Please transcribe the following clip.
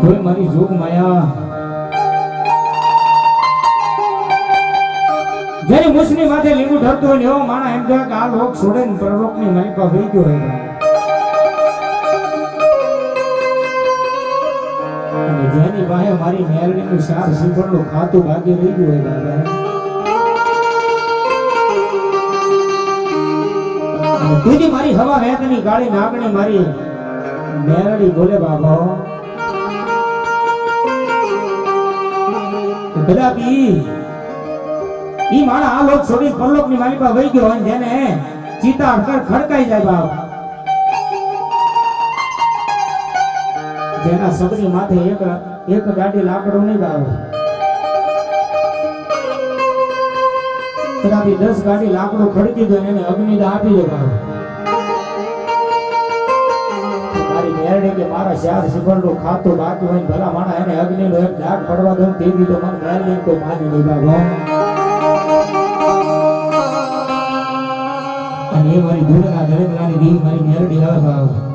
તોય મારી જોગ માયા જેની મુસની માથે લીંબુ ઢળતું હોય ને એવો માણા એમ કે આ લોક છોડે ને પરલોકની માલિકા વહી ગયો હોય. અને જેની પાસે મારી મેલડીનું શાર શીખવાનું ખાતું ભાગ્ય રહી ગયું હોય બાબા તુજી મારી હવા વેતની ગાળી નાગણી મારી મેરડી બોલે, બાબા કદાપી ઈ માણા આ લોક છોડી પરલોકની માલિકા વહી ગયો અને જેને ચિતા અડકર ખડકાઈ જાય બાપ. જેના સબની માથે એક એક ગાડી લાકડું નહીં બાપ. કદાપી દસ ગાડી લાકડું ખડકી દો એને અગ્નિ દાહ આપી દો બાપ. મારી મેરડી કે મારા ચાર સિફરનું ખાતું બાકી હોય ભલા માણા એને અગ્નિનો એક ડાક પડવા દઉં તે દીધો મને મેરડી તો માની નહીં બાબા અને એ મારી દુર્ગા દરેકલાની દીવ મારી મેરડી બાબા